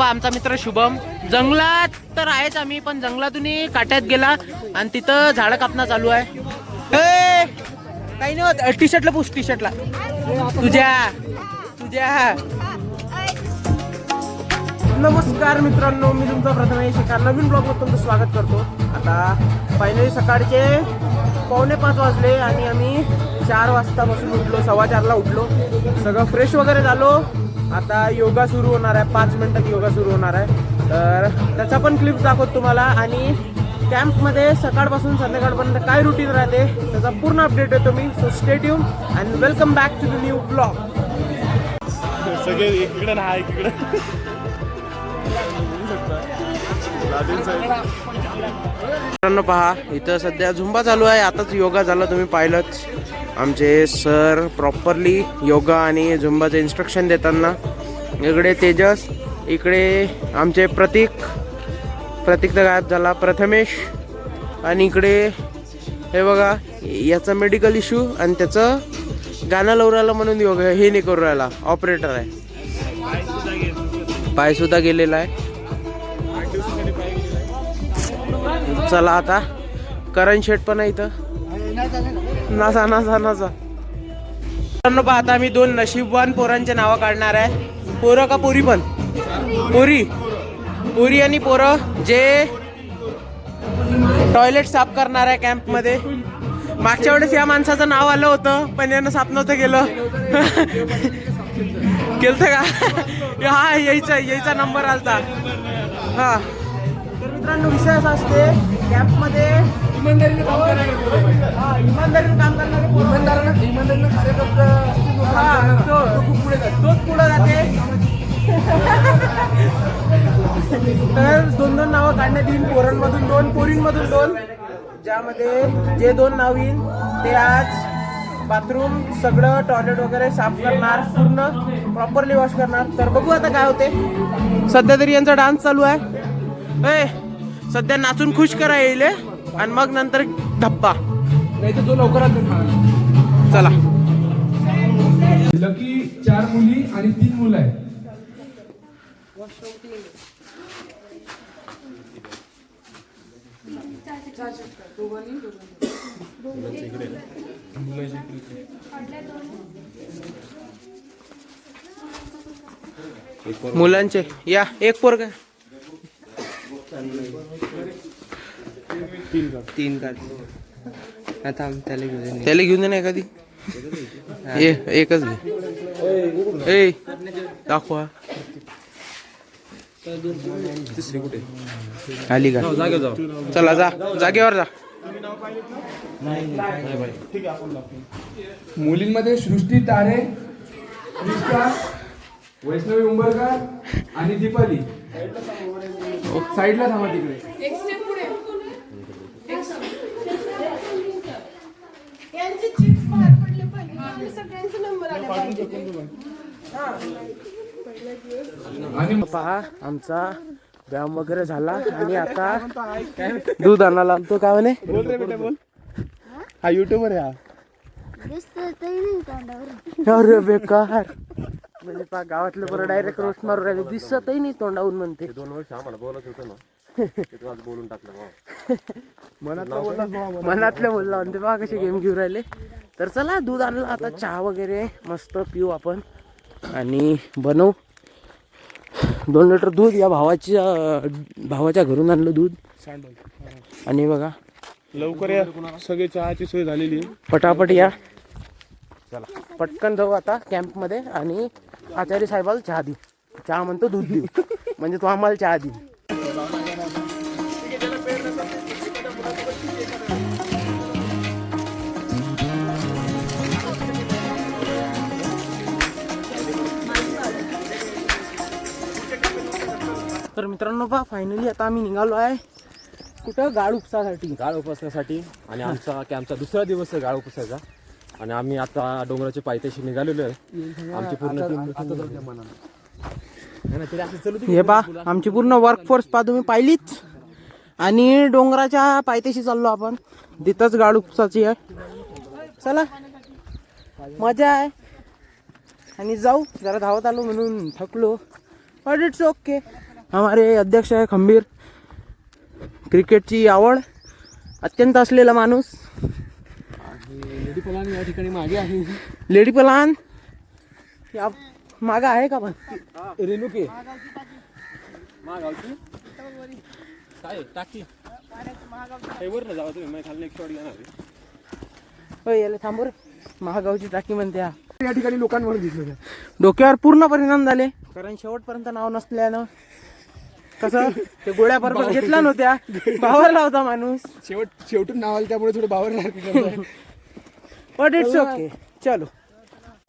आमचा मित्र शुभम. जंगलात तर आहेच आम्ही पण जंगलातून काट्यात गेला आणि तिथं झाडं कापणं चालू आहे. काही नाही होत. टी शर्टला पुस टी शर्टला तुझ्या तुझ्या. नमस्कार मित्रांनो मी तुमचा प्रथमेश एका नवीन ब्लॉगवर तुमचं स्वागत करतो. आता फायनली सकाळचे पावणे पाच वाजले आणि आम्ही चार वाजतापासून उठलो सव्वा चारला उठलो. सगळं फ्रेश वगैरे झालो. आता योगा सुरू होणार आहे. पाच मिनटात योगा सुरू होणार आहे. तर त्याचा पण क्लिप दाखवतो तुम्हाला. आणि कॅम्पमध्ये सकाळपासून संध्याकाळपर्यंत काय रुटीन राहते त्याचा पूर्ण अपडेट देतो मी. So stadium and welcome back to the new blog सगळे इकडे ना इकडे. मित्रांनो पहा इथं सध्या झुंबा चालू आहे. आताच योगा झाला तुम्ही पाहिलंच. आमचे सर प्रॉपरली योगा आणि झुंबाचं इन्स्ट्रक्शन देताना. इकडे तेजस इकडे आमचे प्रतीक. प्रतीक तर गायब झाला प्रथमेश. आणि इकडे हे बघा याचा मेडिकल इश्यू आणि त्याचं गाणं लावून राहिलं म्हणून योगा हे नाही करू राहिला ऑपरेटर आहे. पायसुद्धा गेलेला आहे. चला आता. करण शेट पण आहे इथं. नासा नसा नसा मित्रांनो पहा आता मी दोन नशीबवान पोरांचे नावं काढणार आहे. पोरं का पुरी पण? पोरी. पुरी आणि पोरं जे टॉयलेट साफ करणार आहे कॅम्पमध्ये. मागच्या वेळेस या माणसाचं नाव आलं होतं पण यानं साफ नव्हतं केलं केलं का? हा यायचा यायचा नंबर आलता. हा. मित्रांनो विषय असा असते कॅम्पमध्ये इमानदारीने काम करणारे हा, इमानदारीने काम करणारे पोरं. इमानदारानं इमानदारीनं कार्यकर्ता असतो जो काम करणारा, तो- तो खूप पुढे जातो. तोच पुढे जाते. तर दोन दोन नावं काढण्यात येईल. पोरांमधून दोन पोरींमधून दोन. ज्यामध्ये जे दोन नाव येईल ते आज बाथरूम सगळं टॉयलेट वगैरे साफ करणार पूर्ण प्रॉपरली वॉश करणार. तर बघू आता काय होते. सध्या तरी यांचा डान्स चालू आहे. ए सध्या नाचून खुश करा येईल. आणि मग नंतर धप्पा. नाही तर तो लवकरात. चला. लकी चार मुली आणि तीन मुलं आहे मुलांचे. या एक पोर का तीन काढ आता त्याला घेऊन त्याला घेऊन दे ना एखादी? ए एकच घे. ए दाखवा. आली का? चला जा. जागेवर जा. मुलींमध्ये सृष्टी तारे वैष्णवी उंबरकर आणि दीपाली. साईडला थांबा तिकडे. यांचे चिप्स बाहेर पडले पाहिजे. आपले सगळ्यांचे नंबर आले पाहिजे. आणि पहा आमचा व्यायाम वगैरे झाला. आणि आता दूध आणायला आलतो काय म्हणे? बोल रे बेटा बोल. हा युट्यूबर आहे हा. अरे बेकार. म्हणजे पहा गावातले बरं डायरेक्ट रोस्ट मारू राहिले. दिसतही नाही तोंडावून म्हणते. दोन वर्ष आम्हाला बोलत होतं ना. ते आज बोलून टाकलं मनातलं बोलला मनातलं बोलला. म्हणते पहा कसे गेम घेऊन राहिले. तर चला दूध आणलं. आता चहा वगैरे मस्त पिऊ आपण. आणि बनवू. दोन लिटर दूध या भावाच्या भावाच्या घरून आणलं दूध. आणि बघा. लवकर या. सगळे चहाची सोय झालेली पटापट या. चला. पटकन जाऊ आता कॅम्पमध्ये आणि आचार्य साहेबाला चहा दे. चहा म्हणतो दूध देऊ. म्हणजे तो आम्हाला चहा दे तर मित्रांनो पहा फायनली आता आम्ही निघालो आहे कुठं? गाळ उपसासाठी. गाळ उपसण्यासाठी आणि आमचा कॅम्पचा दुसरा दिवस आहे गाळ उपसायचा आणि आम्ही आता डोंगराच्या पायथ्याशी निघालेलो आहे. आमची पूर्ण टीम हे पा आमची पूर्ण वर्कफोर्स पा तुम्ही पाहिलीच आणि डोंगराच्या पायथ्याशी चाललो आपण. तिथंच गाड उपसाची आहे. चला. मजा आहे. आणि जाऊ. जरा धावत आलो म्हणून थकलो. बट इट्स ओके हमारे अध्यक्ष आहे खंबीर. क्रिकेटची आवड. अत्यंत असलेला माणूस. या ठिकाणी मागे आहे. लेडी पलान? या मागा आहे का पण? रेणुके मागावची? काय टाकी? काही वर जावा तुम्ही माझ्या खाली एक शॉट घेणार आहे. होय याला महागावची टाकी म्हणते. या ठिकाणी लोकांवर दिसलं डोक्यावर पूर्ण परिणाम झाले. कारण शेवटपर्यंत नाव नसल्यानं कसं ते गोळ्या बरोबर घेतला नव्हत्या. भावारला होता माणूस. शेवट शेवटून नाव आलं त्यामुळे थोडं बावर बट इट्स ओके चलो.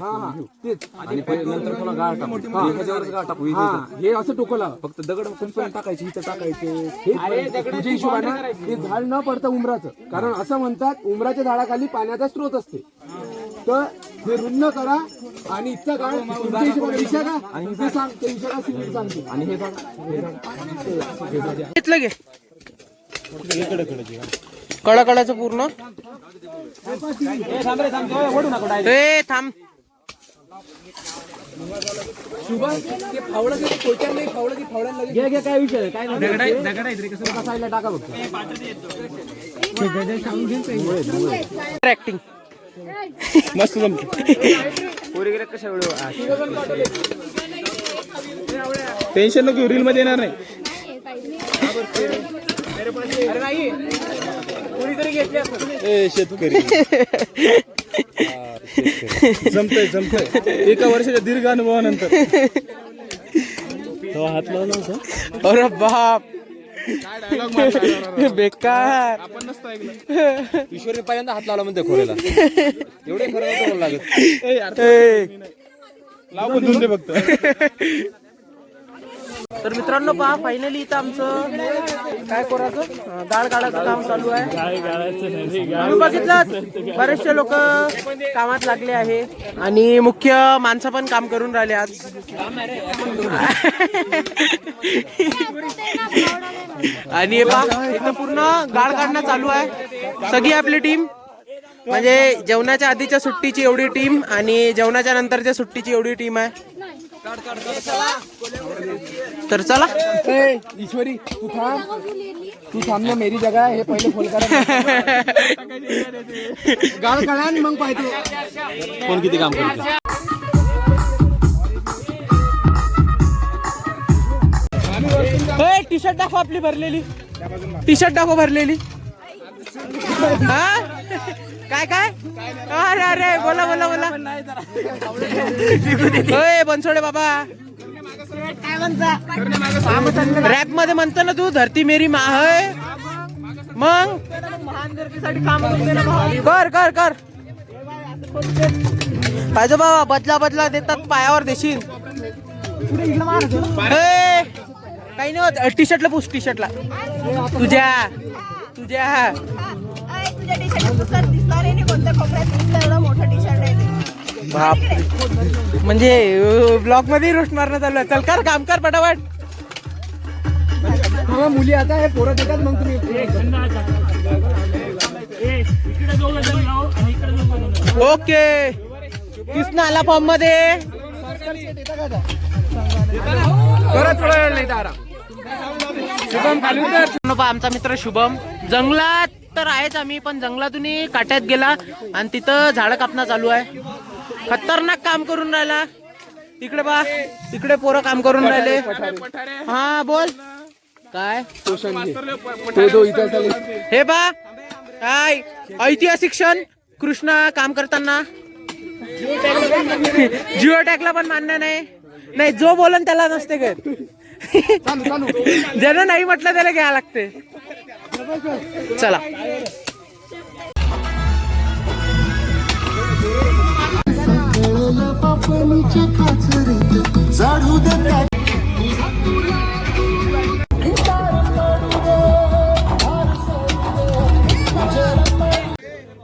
हा हा. तेच. आणि पहिले नंतर पुन्हा गाळ टाकू. हा, हा हे. असं टोकला. फक्त दगड कुंपण टाकायची इथं टाकायचे. हे तुझ्या हिशोबानं हे झाड न पडता उमराचं कारण असं म्हणतात उमराच्या झाडाखाली पाण्याचा स्रोत असते. तर हे रुंद करा आणि इथचा काळ तुमच्या हिशोबाने विषय का? आणि ते सांग ते विषय का? सिव्हिल सांगते आणि हे सांग हे सांग घे कडाकडाचं पूर्ण. ए थांब. घे घे काय विषय काय बसायला टाका फक्त ऍक्टिंग मस्त जमते टेन्शन नको रील मध्ये येणार नाही. ए, शेतकरी. जमतय जमतय. एका वर्षाच्या दीर्घ अनुभवानंतर. तेव्हा हात लावला होता. अरे बाप. बेकार. ईश्वरने पहिल्यांदा हात लावला म्हणते खोऱ्याला. एवढे खरं लागत. ए. लावून फक्त. तर मित्रांनो पहा फायनली इथं आमचं काय करायचं गाळ काढायचं काम चालू आहे. आम्ही बघितलं बरेचसे लोक कामात लागले आहे आणि मुख्य माणसं पण काम करून राहिले आज. आणि इथं पूर्ण गाळ काढणं चालू आहे. सगळी आपली टीम म्हणजे जेवणाच्या आधीच्या सुट्टीची एवढी टीम आणि जेवणाच्या नंतरच्या सुट्टीची एवढी टीम आहे. तर चला. ए, ईश्वरी तू थांब. तू थांब ना मेरी जगह आहे हे पहिले फोन करा. गाळ काढा आणि मग पाहिजे कोण किती काम करतो? टी शर्ट दाखव आपली भरलेली. टी शर्ट दाखव भरलेली. हा? काय काय? अरे अरे बोला बोला बोला. होय बनसोडे बाबा. रॅपमध्ये म्हणतो ना तू धरती मेरी मा है. मग? कर कर कर. पाहिजे बाबा बदला बदला देतात पायावर देशील. काही नाही होत. टी शर्टला पुस टी शर्टला तुझ्या तुझ्या. टी शर्ट दिसणार कोणत्या मोठा टी शर्ट आहे. बाप म्हणजे ब्लॉगमध्ये रोस्ट मारणं चालू आहे. चल कर काम कर पटापट. हा मुली आता हे पोरं देतात मग तुम्ही. ओके. कृष्ण आला फॉर्ममध्ये शुभम आमचा मित्र शुभम. जंगलात तर आहेच आम्ही पण जंगलातून काट्यात गेला आणि तिथं झाडं कापणं चालू आहे. खतरनाक काम करून राहिला. इकडे बा इकडे पोरं काम करून राहिले. हा बोल. काय? हे बा काय? ऐतिहासिक क्षण. कृष्ण काम करताना. जिओ टॅगला पण मान्य नाही. नाही जो बोलन त्याला नसते काय ज्यानं नाही म्हटलं त्याला घ्यावं लागते. चला.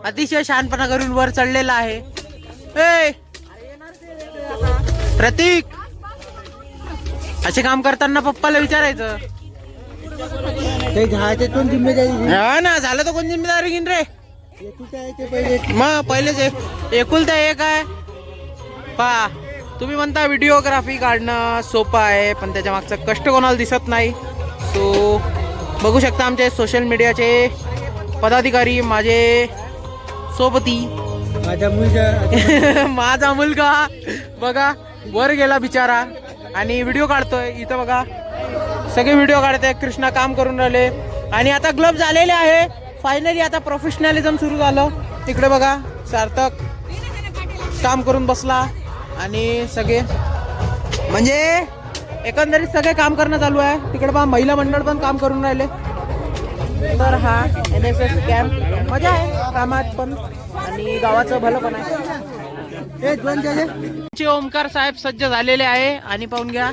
अतिशय शहाणपणा करून वर चढलेला आहे. प्रतीक! असे काम करताना पप्पाला विचारायचं. हा ना झालं तर कोण जिम्मेदारी घेईन रे? मग पहिलेच एक एकुलता एक आहे. पा तुम्ही म्हणता व्हिडिओग्राफी काढणं सोपं आहे पण त्याच्या मागचं कष्ट कोणाला दिसत नाही. सो बघू शकता आमचे सोशल मीडियाचे पदाधिकारी माझे सोबती. माझ्या मुलगा. माझा मुलगा. बघा वर गेला बिचारा आणि व्हिडिओ काढतोय. इथं बघा सगळे व्हिडिओ काढते. कृष्णा काम करून राहिले. आणि आता ग्लब झालेले आहे. फायनली आता प्रोफेशनलिझम सुरू झालं. तिकडे बघा सार्थक. काम करून बसला. आणि सगळे म्हणजे एकंदरीत सगळे काम करणं चालू आहे. तिकडे पहा महिला मंडळ पण काम करून राहिले. तर हा एन एस एस कॅम्प मजा आहे कामात पण आणि गावाचं भलं पण आहे. ओमकार साहेब सज्ज झालेले आहे आणि पाहून घ्या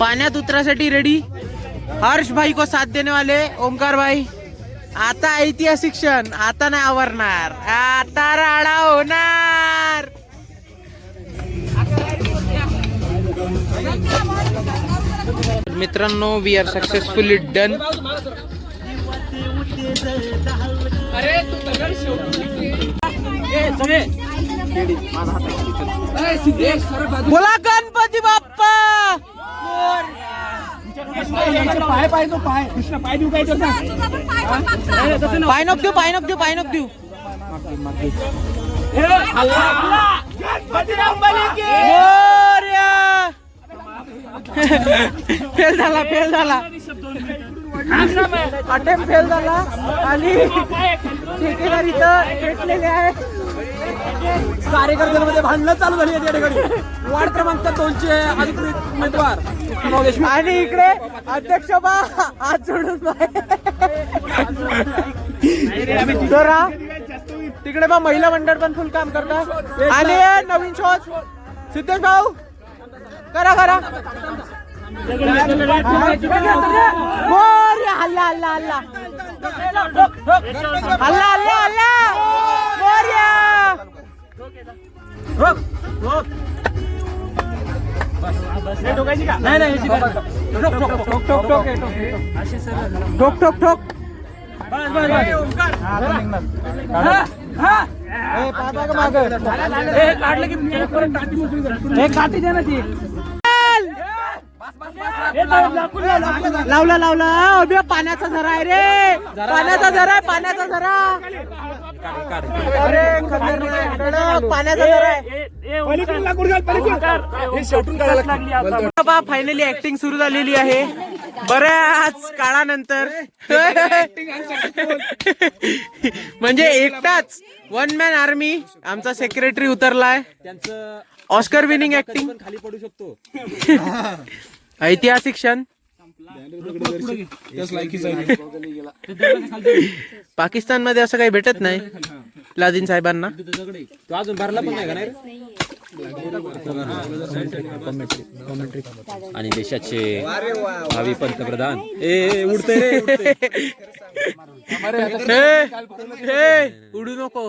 पाण्यात उतरासाठी रेडी हर्ष भाई को साथ देने वाले ओमकार भाई. आता ऐतिहासिक क्षण आता नाही आवरणार आता राडा होणार. मित्रांनो वी आर सक्सेसफुली डन बोला गणपती बाप्पा! पाय पाय तो पाय. कृष्ण पाय देऊ काय त्याचा? पाय नको देऊ पाय नको देऊ पाय नको देऊ. मोरया! फेल झाला फेल झाला. अटेम्प फेल झाला आणि ठेकेदार इथं भेटलेले आहेत. कार्यकर्त्यांमध्ये भांडणं चालू झाली आहेत या ठिकाणी. वार्ड क्रमांक दोनचे अधिकृत उमेदवार. आणि इकडे अध्यक्ष बा हात जोडून हा, तिकडे बा महिला मंडळ पण फुल काम करतात आणि नवीन शोध. सिद्धेश भाऊ. करा करा. मोरया, हल्ला हल्ला हल्ला. हल्ला हल्ला हल्ला. मोरया ठोक ठोक ठोक लावला लावला. अभ्या पाण्याचा झरा आहे रे. पाण्याचा झरा आहे पाण्याचा झरा अरे खतरनाक, कडक, पाण्याचा झरा आहे. बाबा फायनली ऍक्टिंग सुरू झालेली आहे. बऱ्याच काळानंतर. म्हणजे एकटाच. वन मॅन आर्मी आमचा सेक्रेटरी उतरलाय. त्यांचं ऑस्कर विनिंग ऍक्टिंग पण खाली पडू शकतो. ऐतिहासिक क्षण. पाकिस्तानमध्ये असं काही भेटत नाही लादीन साहेबांना. तो अजून भरला पण नाही का नाही रे? आणि देशाचे भावी पंतप्रधान. ए उडते रे उडू नको.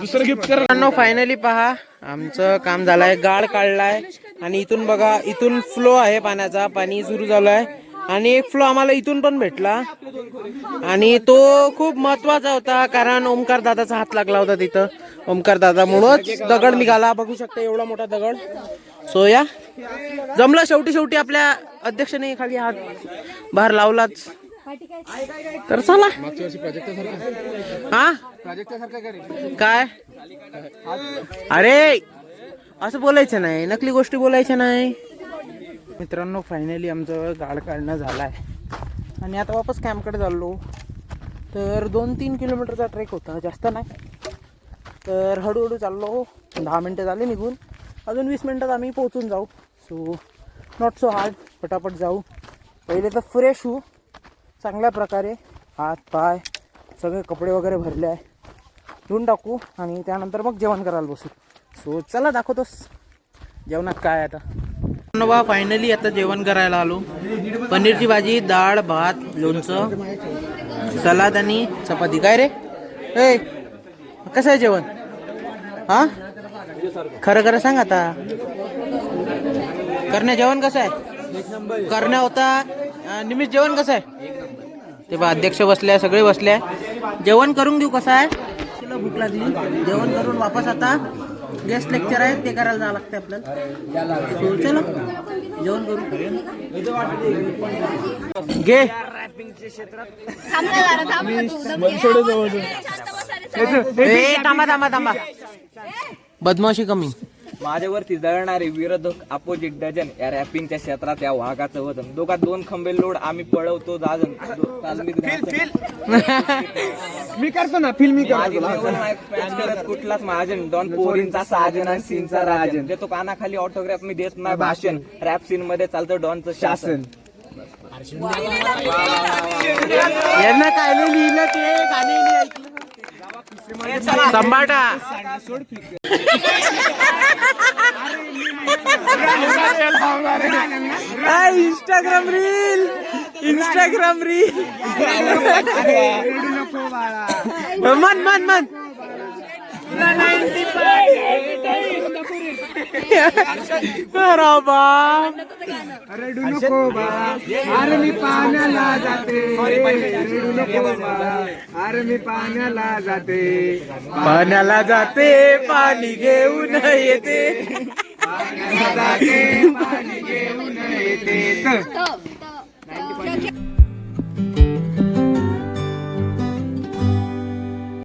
दुसरं गिफ्ट फायनली पहा आमचं काम झालंय गाळ काढलाय. आणि इथून बघा इथून फ्लो आहे पाण्याचा. पाणी सुरू झालंय आणि एक फ्लो आम्हाला इथून पण भेटला. आणि तो खूप महत्त्वाचा होता कारण ओमकार दादाचा हात लागला होता तिथं. ओमकार दादामुळंच दगड निघाला. बघू शकता एवढा मोठा दगड. सो या. जमलं शेवटी शेवटी आपल्या अध्यक्षाने खाली हात बाहेर लावलाच तर चला. हा? काय? अरे! असं बोलायचं नाही. नकली गोष्टी बोलायच्या नाही. मित्रांनो फायनली आमचं गाड काढणं झालं आहे आणि आता वापस कॅम्पकडे चाललो. तर दोन तीन किलोमीटरचा ट्रेक होता जास्त नाही. तर हळूहळू चाललो. दहा मिनटं झाले निघून. अजून वीस मिनटात आम्ही पोहोचून जाऊ. सो नॉट सो हार्ड पटापट जाऊ. पहिले तर फ्रेश होऊ. चांगल्या प्रकारे हात पाय सगळे कपडे वगैरे भरले आहे. धुवून टाकू आणि त्यानंतर मग जेवण करायला बसू. सो चला दाखवतोस. जेवणात काय आता? बा फायनली आता जेवण करायला आलो. पनीरची भाजी डाळ भात लोणचं सलाद आणि चपाती. काय रे? ए कसं आहे जेवण? हा? खरं खरं सांग आता. करण्या जेवण कसं आहे? करण्या होता. अं, निमिष जेवण कसं आहे? ते बा अध्यक्ष बसले सगळे बसले जेवण करून देऊ कसं आहे? भूक लागली. जेवण करून वापस आता गेस्ट लेक्चर आहे ते करायला जावं लागतं आपल्याला. चलो जेवण करू घे. थांबला जरा, थांब ना तू. शांत बसा रे, ए थांबा थांबा थांबा. बदमाशी कमी. माझ्यावरती जळणारे विरोधक अपोजिट डजन या रॅपिंगच्या क्षेत्रात या वाघाचं वजन. दोघात दोन खंबे लोड आम्ही पळवतो दाजन. मी करतो ना. फिल्मी कुठलाच महाजन. डॉन पोरींचा साजन आणि सीनचा राजन. देतो कानाखाली ऑटोग्राफ मी देत नाही भाषण. रॅप सीन मध्ये चालतं डॉनचं शासन. यांना काय नाही लिहिलं ते गाणे नाही ऐकलं. संभाटा. इंस्टाग्राम रील इंस्टाग्राम रील मन मन मन. अरे नको बा. अरे मी पाण्याला जाते. अरे मी पाण्याला जाते. पाण्याला जाते पाणी घेऊन येते. जाते पाणी घेऊन येते.